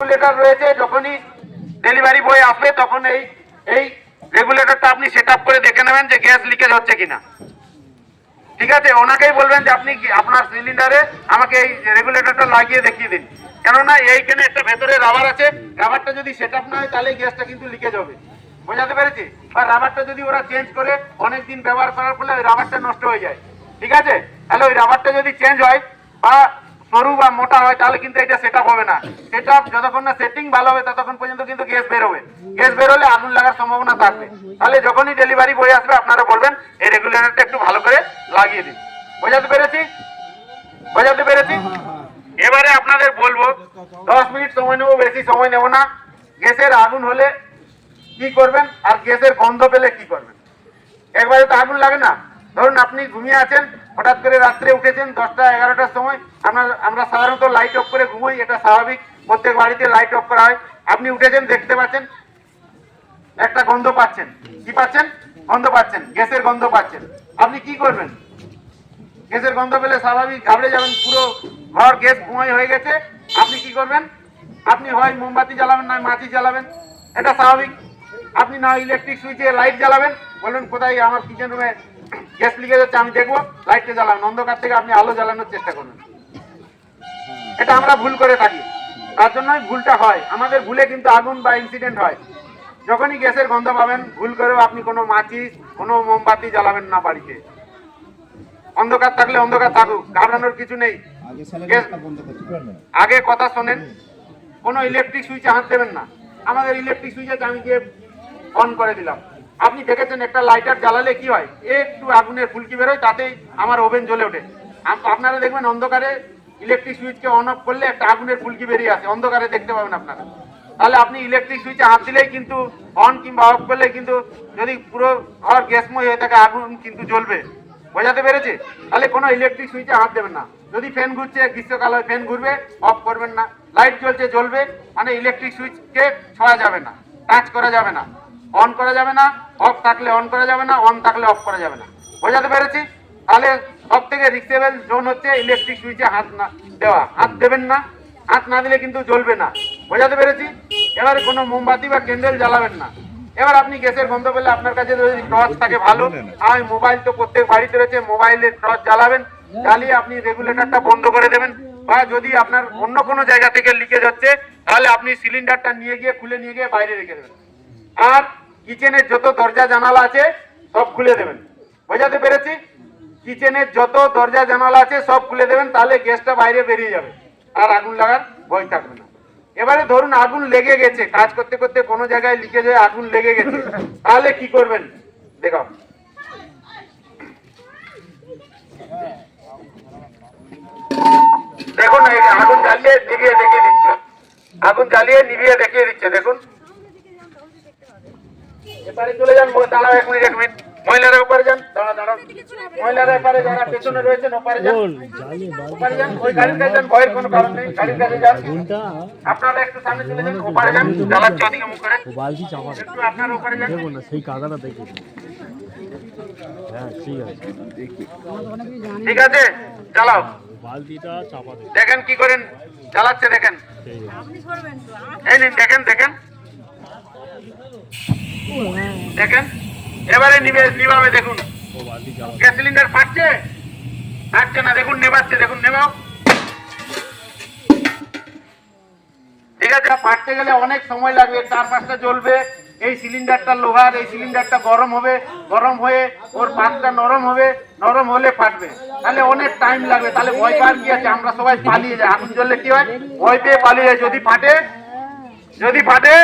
Regulator রয়েছে, যখনই delivery boy আসবে, তখন এই এই রেগুলেটরটা আপনি সেট করে দেখে নেবেন যে গ্যাস লিকেজ হচ্ছে কিনা। ঠিক আছে? ওনাকেই বলবেন যে আপনি আপনার সিলিন্ডারে আমাকে এই রেগুলেটরটা লাগিয়ে দেখিয়ে দিন। কেননা এইখানে একটা ভেতরে রাবার আছে রাবারটা যদি সেট না হয়, তাহলে গ্যাসটা কিন্তু লিকেজ হবে। বোঝাতে পেরেছি? আর রাবারটা যদি ওরা চেঞ্জ করে অনেক দিন ব্যবহার করার ফলে ওই রাবারটা নষ্ট হয়ে যায়। ঠিক আছে? তাহলে ওই রাবারটা যদি চেঞ্জ হয়, বা সরু বা মোটা হয় তাহলে কিন্তু এটা সেট হবে না। সেট যতক্ষণ না সেটিং ভালো হবে ততক্ষণ পর্যন্ত কিন্তু গ্যাস বের হবে। গ্যাস বের হলে আগুন লাগার সম্ভাবনা থাকবে। তাহলে যখনই ডেলিভারি বই আসবে আপনারা বলবেন এই রেগুলেটরটা একটু ভালো করে লাগিয়ে দিন। বোঝাতে পেরেছি? বোঝাতে পেরেছি? এবারে আপনাদের বলব দশ মিনিট সময় নেব বেশি সময় নেব না। গ্যাসের আগুন হলে কি করবেন? আর গ্যাসের গন্ধ পেলে কি করবেন? একবারে তো আগুন লাগে না? ধরুন আপনি ঘুমিয়ে আছেন, হঠাৎ করে রাত্রে উঠেছেন, দশটা, এগারোটার সময়, আপনার, আমরা সাধারণত লাইট অফ করে ঘুমোই, এটা স্বাভাবিক। প্রত্যেক বাড়িতে লাইট অফ করা হয়। আপনি উঠেছেন, দেখতে পাচ্ছেন, একটা গন্ধ পাচ্ছেন। কি পাচ্ছেন? গন্ধ পাচ্ছেন, গ্যাসের গন্ধ পাচ্ছেন। আপনি কি করবেন? গ্যাসের গন্ধ পেলে স্বাভাবিক, ঘাবড়ে যাবেন, পুরো ঘর গ্যাস ধোঁয়াই হয়ে গেছে। আপনি কি করবেন? আপনি হয় মোমবাতি জ্বালাবেন না মাছি জ্বালাবেন। এটা স্বাভাবিক। আপনি না ইলেকট্রিক সুইচে লাইট জ্বালাবেন। বলবেন, কোথায় আমার কিচেন রুমে গ্যাস লিকেজ হচ্ছে আমি দেখব লাইটটা জ্বালান অন্ধকার থেকে আপনি আলো জ্বালানোর চেষ্টা করুন। এটা আমরা ভুল করে থাকি। তার জন্যই ভুলটা হয়। আমাদের ভুলে কিন্তু আগুন বা ইনসিডেন্ট হয়। যখনই গ্যাসের গন্ধ পাবেন ভুল করেও আপনি কোনো মাচিস কোনো মোমবাতি জ্বালাবেন না বাড়িতে। অন্ধকার থাকলে অন্ধকার থাকুক ঘাবড়ানোর কিছু নেই। আগে কথা শোনেন। কোনো ইলেকট্রিক সুইচে হাত দেবেন না। আমাদের ইলেকট্রিক সুইচে আমি গিয়ে অন করে দিলাম। আপনি দেখেছেন একটা লাইটার জ্বালালে কি হয়? একটু আগুনের ফুলকি বেরোয়, তাতেই আমার ওভেন জ্বলে ওঠে। আপনারা দেখবেন অন্ধকারে ইলেকট্রিক সুইচকে অন অফ করলে একটা আগুনের ফুলকি বেরিয়ে আসে। অন্ধকারে দেখতে পাবেন আপনারা। তাহলে আপনি ইলেকট্রিক সুইচে হাত দিলেই কিন্তু অন কিংবা অফ করলে কিন্তু যদি পুরো ঘর গ্যাসময় হয়ে থাকে, আগুন কিন্তু জ্বলবে। বোঝাতে পেরেছে? তাহলে কোনো ইলেকট্রিক সুইচে হাত দেবেন না। যদি ফ্যান ঘুরছে গ্রীষ্মকাল হয় ফ্যান ঘুরবে অফ করবেন না। লাইট জ্বলছে, জ্বলবে মানে ইলেকট্রিক সুইচকে ছোঁয়া যাবে না। টাচ করা যাবে না। অন করা যাবে না, অফ থাকলে অন করা যাবে না, অন থাকলে অফ করা যাবে না। বোঝাতে পেরেছি? তাহলে সব থেকে রিক্সেবল জোন হচ্ছে ইলেকট্রিক সুইচে হাত না দেওয়া। হাত দেবেন না, হাত না দিলে কিন্তু জ্বলবে না। বোঝাতে পেরেছি? এবার কোনো মোমবাতি বা ক্যান্ডেল জ্বালাবেন না। এবার আপনি গ্যাসের গন্ধ পেলে আপনার কাছে যদি টর্চ থাকে ভালো। আর মোবাইল তো প্রত্যেক বাড়িতে রয়েছে মোবাইলের টর্চ জ্বালাবেন। জ্বালিয়ে আপনি রেগুলেটরটা বন্ধ করে দেবেন। বা যদি আপনার অন্য কোনো জায়গা থেকে লিকেজ হচ্ছে, তাহলে আপনি সিলিন্ডারটা নিয়ে গিয়ে, খুলে নিয়ে গিয়ে বাইরে রেখে দেবেন। আর কিচেনের যত দরজা জানালা আছে, সব খুলে দেবেন। বোঝাতে পেরেছি? কিচেনের যত দরজা জানালা আছে, সব খুলে দেবেন, তাহলে গ্যাসটা বাইরে বেরিয়ে যাবে। আর আগুন লাগার ভয় থাকবে না। এবারে ধরুন আগুন লেগে গেছে, কাজ করতে করতে কোনো জায়গায় লিকেজ হয়ে আগুন লেগে গেছে, তাহলে কি করবেন? দেখো দেখুন, আগুন জ্বালিয়ে নিভিয়ে দেখিয়ে দিচ্ছে। আগুন জ্বালিয়ে নিভিয়ে দেখিয়ে দিচ্ছে, দেখুন। এপারে চলে যান দাঁড়াও এক মিনিট এক মিনিট। মহিলারা ওপারে যান দাঁড়া দাঁড়াও। মহিলারা এপারে যারা পেছনে রয়েছেন ওপারে যান। ওপারে যান ওই গাড়ির কাছে যান ভয়ের কোনো কারণ নেই গাড়ির কাছে যান। আপনারা একটু সামনে চলে যান ওপারে যান ওদিকে মুখ করে। বালতি চাপা। একটু আপনারা ওপারে যান। দেবো না সেই কাদাটা দেখে হ্যাঁ ঠিক আছে। ঠিক আছে চালাও বালতিটা চাপা দেখেন কি করেন চালাচ্ছে দেখেন। এই নিন দেখেন দেখেন। দেখেন? এবারে নিবে নিভাবে দেখুন। Gas cylinder ফাটছে? ফাটছে না, দেখুন, নেবাচ্ছে, দেখুন, নেবাও। ঠিক আছে, ফাটতে গেলে অনেক সময় লাগবে চার পাঁচটা জ্বলবে। এই সিলিন্ডারটা লোহার, এই সিলিন্ডারটা গরম হবে। গরম হয়ে ওর পাতটা নরম হবে, নরম হলে ফাটবে। তাহলে অনেক টাইম লাগবে, তাহলে ভয় পাওয়ার কি আছে? আমরা সবাই পালিয়ে যাই। আগুন জ্বললে কি হয়? ভয় পেয়ে পালিয়ে যায় যদি ফাটে যদি ফাটে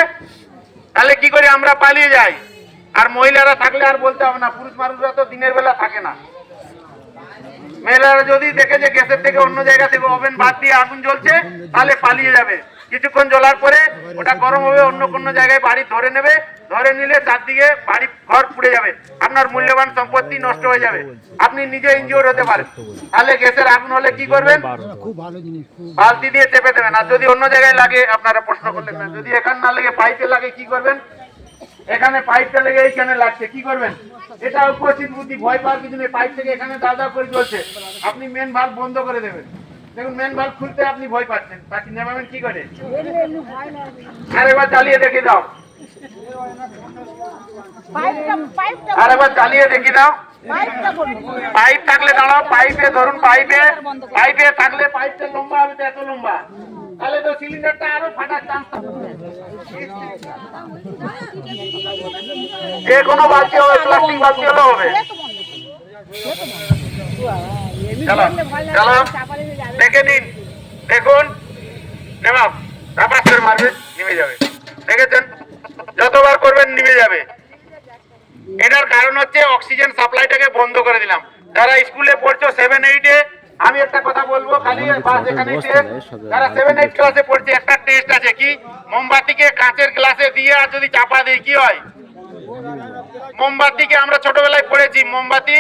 তাহলে কি করে আমরা পালিয়ে যাই? আর মহিলারা থাকলে আর বলতে হবে না, পুরুষ মানুষরা তো দিনের বেলা থাকে না। মহিলারা যদি দেখে যে গ্যাসের থেকে অন্য জায়গা থেকে ওভেন বাদ দিয়ে আগুন জ্বলছে, তাহলে পালিয়ে যাবে। কিছুক্ষণ জ্বলার পরে ওটা গরম হবে অন্য কোনো জায়গায় বাড়ি ধরে নেবে ধরে নিলে চারদিকে বাড়ি ঘর পুড়ে যাবে। আপনার মূল্যবান সম্পত্তি নষ্ট হয়ে যাবে। আপনি নিজে ইনজিওর হতে পারেন। তাহলে গ্যাসের আগুন হলে কি করবেন? বালতি দিয়ে চেপে দেবেন। আর যদি অন্য জায়গায় লাগে আপনারা প্রশ্ন করলেন না। যদি এখানে না লাগে পাইপে লাগে কি করবেন? এখানে পাইপটা লেগে এইখানে লাগছে কি করবেন? এটা উপস্থিত বুদ্ধি ভয় পাওয়ার কিছু নেই। পাইপ থেকে এখানে দাদা করে চলছে আপনি মেন ভাল্ব বন্ধ করে দেবেন। দেখুন মেন বাল্ব খুলতে আপনি ভয় পাচ্ছেন। বাকি নেভাবেন কি করে? আরেকবার চালিয়ে দেখে দাও। আরেকবার চালিয়ে দেখে দাও। পাইপ থাকলে দাঁড়াও পাইপে ধরুন পাইপে। পাইপে থাকলে পাইপটা লম্বা হবে এত লম্বা। তাহলে তো সিলিন্ডারটা আরও ফাটার চান্স যে কোনো বালতি হবে প্লাস্টিক বালতি হলে হবে। চলো চলো। দেখে নিন। দেখুন। নেমাম রাপাস করে মারবে নেমে যাবে। দেখেছেন? যতবার করবেন নেমে যাবে। এটার কারণ হচ্ছে অক্সিজেন সাপ্লাইটাকে বন্ধ করে দিলাম। যারা স্কুলে পড়ছো সেভেন এইটে আমি একটা কথা বলব খালি যারা সেভেন এইট ক্লাসে পড়ছে একটা টেস্ট আছে কি? মোমবাতিকে কাঁচের গ্লাসে দিয়ে আর যদি চাপা দিই কি হয়? মোমবাতিকে আমরা ছোটবেলায় পড়েছি। মোমবাতি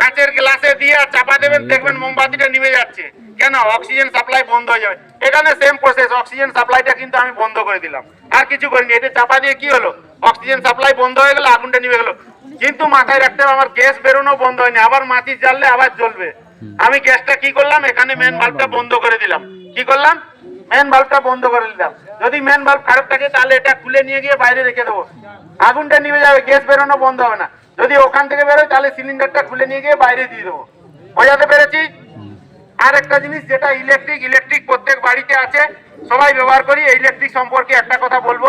কাঁচের গ্লাসে দিয়ে চাপা দেবেন দেখবেন মোমবাতিটা নিভে যাচ্ছে। কেন? অক্সিজেন সাপ্লাই বন্ধ হয়ে যাবে। এখানে সেম প্রসেস অক্সিজেন সাপ্লাইটা কিন্তু আমি বন্ধ করে দিলাম। আর কিছু করিনি এটা চাপা দিয়ে কি হলো? অক্সিজেন সাপ্লাই বন্ধ হয়ে গেল আগুনটা নিভে গেল। কিন্তু মাথায় রাখতে হবে আমার গ্যাস বেরোনো বন্ধ হয়নি আবার মাটি জ্বাললে আবার জ্বলবে। আমি গ্যাসটা কি করলাম? এখানে মেন বাল্বটা বন্ধ। করে দিলাম। কি করলাম? মেন বাল্বটা বন্ধ করে দিলাম। যদি মেন বাল্ব খারাপ থাকে তাহলে এটা খুলে নিয়ে গিয়ে বাইরে রেখে দেবো। আগুনটা নিভে যাবে গ্যাস বেরোনো বন্ধ হবে না। যদি ওখান থেকে বেরোয়, তাহলে সিলিন্ডারটা খুলে নিয়ে গিয়ে বাইরে দিয়ে দেবো। বোঝাতে পেরেছি? আর একটা জিনিস যেটা ইলেকট্রিক ইলেকট্রিক প্রত্যেক বাড়িতে আছে, সবাই ব্যবহার করি ইলেকট্রিক সম্পর্কে একটা কথা বলব।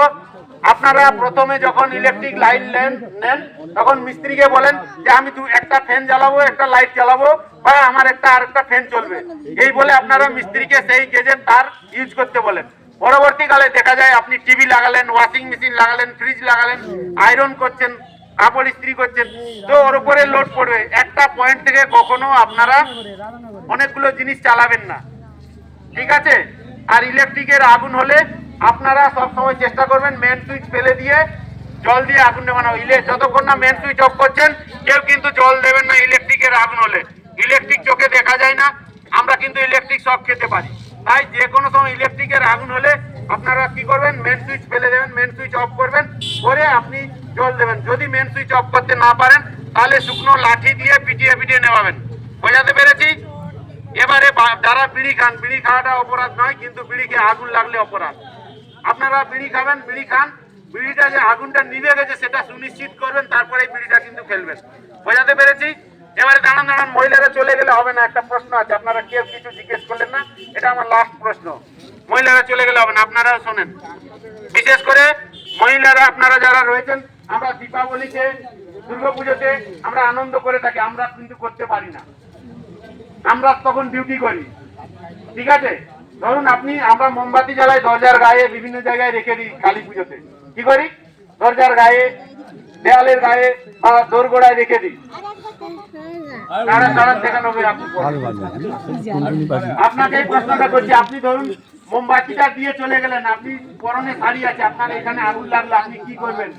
আপনারা প্রথমে যখন ইলেকট্রিক লাইন নেন নেন, তখন মিস্ত্রিকে বলেন যে, আমি একটা ফ্যান জ্বালাবো, একটা লাইট জ্বালাবো, বা আমার একটা আরেকটা ফ্যান চলবে। এই বলে আপনারা মিস্ত্রিকে সেই গেজের তার ইউজ করতে বলেন। পরবর্তীকালে দেখা যায়, আপনি টিভি লাগালেন ওয়াশিং মেশিন লাগালেন ফ্রিজ লাগালেন আয়রন করছেন। কাপড় ইস্ত্রি করছেন। তো ওর উপরে লোড পড়বে। একটা পয়েন্ট থেকে কখনো আপনারা অনেকগুলো জিনিস চালাবেন না। ঠিক আছে? আর ইলেকট্রিকের আগুন হলে আপনারা সবসময় চেষ্টা করবেন মেন সুইচ ফেলে দিয়ে জল দিয়ে আগুন নেবানো ইলে যতক্ষণ না মেন সুইচ অফ করছেন, কেউ কিন্তু জল দেবেন না ইলেকট্রিকের আগুন হলে। ইলেকট্রিক চোখে দেখা যায় না। আমরা কিন্তু ইলেকট্রিক শক খেতে পারি। তাই যে কোনো সময় ইলেকট্রিকের আগুন হলে আপনারা কি করবেন? মেন সুইচ ফেলে দেবেন মেন সুইচ অফ করবেন। করে আপনি জল দেবেন। যদি মেন সুইচ অফ করতে না পারেন, তাহলে শুকনো লাঠি দিয়ে পিটিয়ে পিটিয়ে নেওয়াবেন। বোঝাতে পেরেছি? এবারে যারা বিড়ি খান, বিড়ি খাওয়াটা অপরাধ নয়, কিন্তু বিড়ি খেয়ে আগুন লাগলে অপরাধ। আপনারা বিড়ি খাবেন, বিড়ি খান, বিড়িটা যে আগুনটা নিভে গেছে, সেটা সুনিশ্চিত করবেন, তারপরে বিড়িটা কিন্তু ফেলবেন। বোঝাতে পেরেছি? এবারে দাঁড়ান দাঁড়ান, মহিলারা চলে গেলে হবে না, একটা প্রশ্ন আছে। আপনারা কেউ কিছু জিজ্ঞেস করলেন না? এটা আমার লাস্ট প্রশ্ন। মহিলারা চলে গেলে হবে না আপনারা শোনেন। বিশেষ করে মহিলারা, আপনারা যারা রয়েছেন আমরা দীপাবলিতে, দুর্গাপুজোতে আমরা আনন্দ করে থাকি, আমরা কিন্তু করতে পারি না। আমরা তখন ডিউটি করি। ঠিক আছে? ধরুন আপনি, আমরা মোমবাতি জ্বালাই দরজার গায়ে বিভিন্ন জায়গায় রেখে দিই কালী পুজোতে। কি করি? দরজার গায়ে, দেয়ালের গায়ে বা দোরগোড়ায় রেখে দিই। আপনাকে এই প্রশ্নটা করছি, আপনি ধরুন মোমবাতিটা দিয়ে চলে গেলেন, আপনি পরনে শাড়ি আছে, আপনার এখানে আগুন লাগল, আপনি কি করবেন?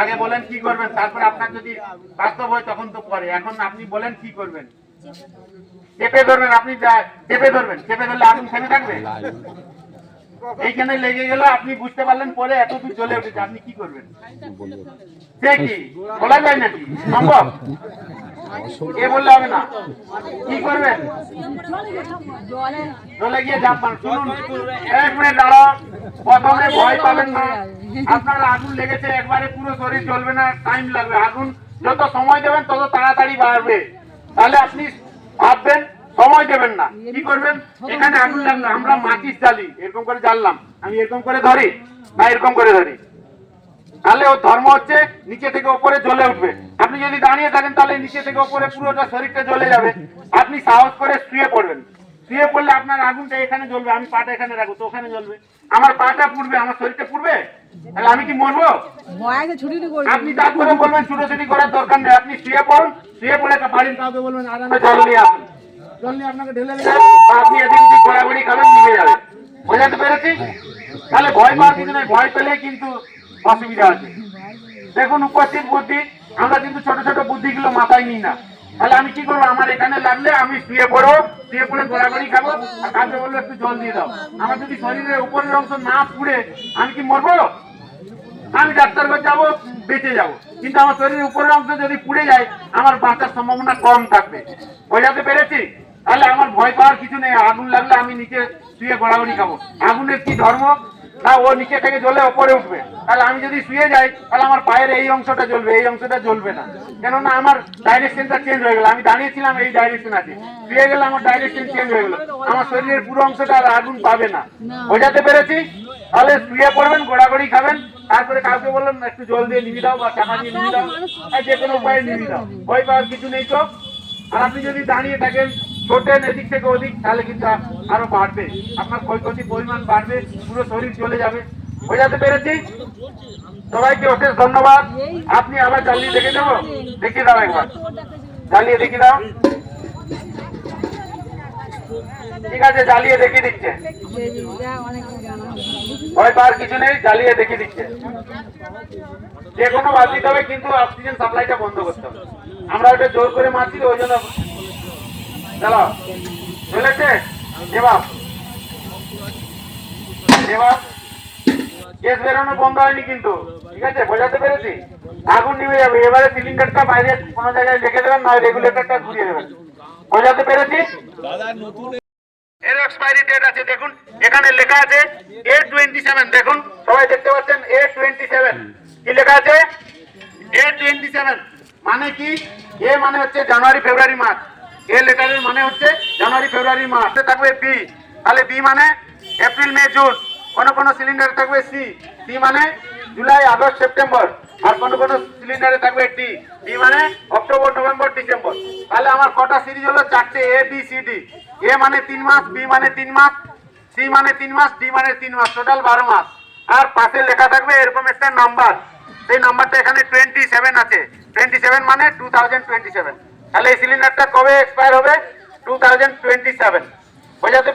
আগে বলেন কি করবেন, তারপরে আপনার যদি বাস্তব হয় তখন তো পরে। এখন আপনি বলেন কি করবেন? চেপে ধরবেন, আপনি চেপে ধরবেন, চেপে ধরলে আগুন থেমে থাকবে? এইখানে লেগে গেল, আপনি বুঝতে পারলেন, পরে এত দূর চলে উঠেছে, আপনি কি করবেন? সে কি? বলা যায় নাকি? সম্ভব? এ বললে হবে না। কি করবেন? চলে গিয়ে শুনুন। এক মিনিট দাঁড়াও। প্রথমে ভয় পাবেন না। আপনার আগুন লেগেছে, একবারে পুরো শরীর না টাইম লাগবে। আগুন যত সময় দেবেন, তত তাড়াতাড়ি বাড়বে। তাহলে আপনি ভাববেন, সময় দেবেন না। কি করবেন? এখানে আগুন লাগল আমরা মাটির জ্বালি এরকম করে জ্বাললাম। আমি এরকম করে ধরি? না, এরকম করে ধরি? তাহলে ওর ধর্ম হচ্ছে, নিচে থেকে উপরে জ্বলে উঠবে। আপনি যদি দাঁড়িয়ে থাকেন তাহলে নিচে থেকে উপরে পুরোটা শরীরটা জ্বলে যাবে। আপনি সাহস করে শুয়ে পড়বেন। শুয়ে পড়লে আপনার আগুনটা এখানে জ্বলবে আমি পাটা এখানে রাখব তো ওখানে জ্বলবে। আমার পাটা পুড়বে আমার শরীরটা পুড়বে? তাহলে আমি কি মরবো? আপনি তারপরে বলবেন ছুটোছুটি করার দরকার নেই আপনি শুয়ে পড়ুন শুয়ে পড়ে একটা বাড়ির কাউকে বলবেন আরামে জল নিয়ে আসুন। জল নিয়ে আপনাকে ঢেলে দিলেন বা আপনি এদিক ওদিক ঘোরাঘুরি খাবেন নিয়ে যাবে। বোঝাতে পেরেছি তাহলে ভয় পাওয়ার কিছু নয় ভয় পেলে কিন্তু অসুবিধা আছে। দেখুন উপস্থিত বুদ্ধি আমরা কিন্তু ছোট ছোট বুদ্ধিগুলো মাথায় নিই না। তাহলে আমি কি করব? আমার এখানে লাগলে আমি শুয়ে পড়ব শুয়ে পড়ে ঘোরাঘুরি খাব, আর কাউকে বলব একটু জল দিয়ে দাও। আমার যদি শরীরের উপরের অংশ না পুড়ে, আমি কি মরবো? আমি ডাক্তার কাছে যাব, বেঁচে যাব। কিন্তু আমার শরীরের উপরের অংশ যদি পুড়ে যায়, আমার বাঁচার সম্ভাবনা কম থাকবে। বোঝাতে পেরেছি? তাহলে আমার ভয় পাওয়ার কিছু নেই। আগুন লাগলে আমি নিচে শুয়ে গড়াগড়ি খাব। আগুনের কি ধর্ম? না ও নিচে থেকে জ্বলে ওপরে উঠবে। তাহলে আমি যদি শুয়ে যাই, তাহলে আমার পায়ের এই অংশটা জ্বলবে, এই অংশটা জ্বলবে না। কেননা আমার ডাইরেকশনটা চেঞ্জ হয়ে গেল। আমি দাঁড়িয়েছিলাম এই ডাইরেকশন আছে। শুয়ে গেলে আমার ডাইরেকশন চেঞ্জ হয়ে গেল। আমার শরীরের পুরো অংশটা আর আগুন পাবে না। বোঝাতে পেরেছি? তাহলে শুয়ে পড়বেন গোড়াগড়ি খাবেন, তারপরে কাউকে বললেন একটু জল দিয়ে নিবি দাও বা চাপা দিয়ে নিবি দাও। যে কোনো উপায়ে নিবি দাও। ভয় পাওয়ার কিছু নেই তো। আর আপনি যদি দাঁড়িয়ে থাকেন ছোটেন এদিক থেকে ওদিক, তাহলে কিন্তু আরও বাড়বে। আপনার ক্ষয়ক্ষতির পরিমাণ বাড়বে, পুরো শরীর চলে যাবে। বোঝাতে পেরেছি? সবাইকে অশেষ ধন্যবাদ। আপনি আবার জ্বালিয়ে দেখে দেবো দেখিয়ে দাও একবার। চালিয়ে দেখিয়ে দাও। ঠিক আছে জ্বালিয়ে দেখিয়ে দিচ্ছে। ভয় পাওয়ার কিছু নেই জ্বালিয়ে দেখিয়ে দিচ্ছে। যে কোনো বাদ দিতে হবে, কিন্তু অক্সিজেন সাপ্লাইটা বন্ধ করতে হবে। আমরা ওটা জোর করে মারছি ওই জন্য চলো। চলেছে দেবাব দেবাব গ্যাস বেরোনো বন্ধ হয়নি কিন্তু। ঠিক আছে? বোঝাতে পেরেছি? আগুন নিভে যাবে। এবারে সিলিন্ডারটা বাইরে কোনো জায়গায় রেখে দেবেন নয় রেগুলেটরটা ঘুরিয়ে দেবেন। বোঝাতে পেরেছি? এর এক্সপায়ারি ডেট আছে দেখুন। এখানে লেখা আছে এ টোয়েন্টি সেভেন দেখুন। সবাই দেখতে পাচ্ছেন? এ টোয়েন্টি সেভেন কি লেখা আছে? এ টোয়েন্টি সেভেন মানে কি? এ মানে হচ্ছে জানুয়ারি ফেব্রুয়ারি মার্চ। এ লেটারের মানে হচ্ছে জানুয়ারি, ফেব্রুয়ারি মার্চ থাকবে বি তাহলে বি মানে এপ্রিল মে জুন কোন কোন সিলিন্ডারে থাকবে সি সি মানে জুলাই আগস্ট সেপ্টেম্বর আর কোন কোন সিলিন্ডারে থাকবে ডি ডি মানে অক্টোবর নভেম্বর ডিসেম্বর তাহলে আমার কটা সিরিজ হলো? চারটে A B C D A মানে তিন মাস বি মানে তিন মাস সি মানে তিন মাস ডি মানে তিন মাস টোটাল বারো মাস। আর পাশে লেখা থাকবে এরকম একটা নাম্বার সেই নাম্বারটা এখানে টোয়েন্টি সেভেন আছে। টোয়েন্টি সেভেন মানে টু থাউজেন্ড টোয়েন্টি সেভেন তাহলে এই সিলিন্ডারটা কবে এক্সপায়ার হবে? টু থাউজেন্ড টোয়েন্টি সেভেন বোঝাতে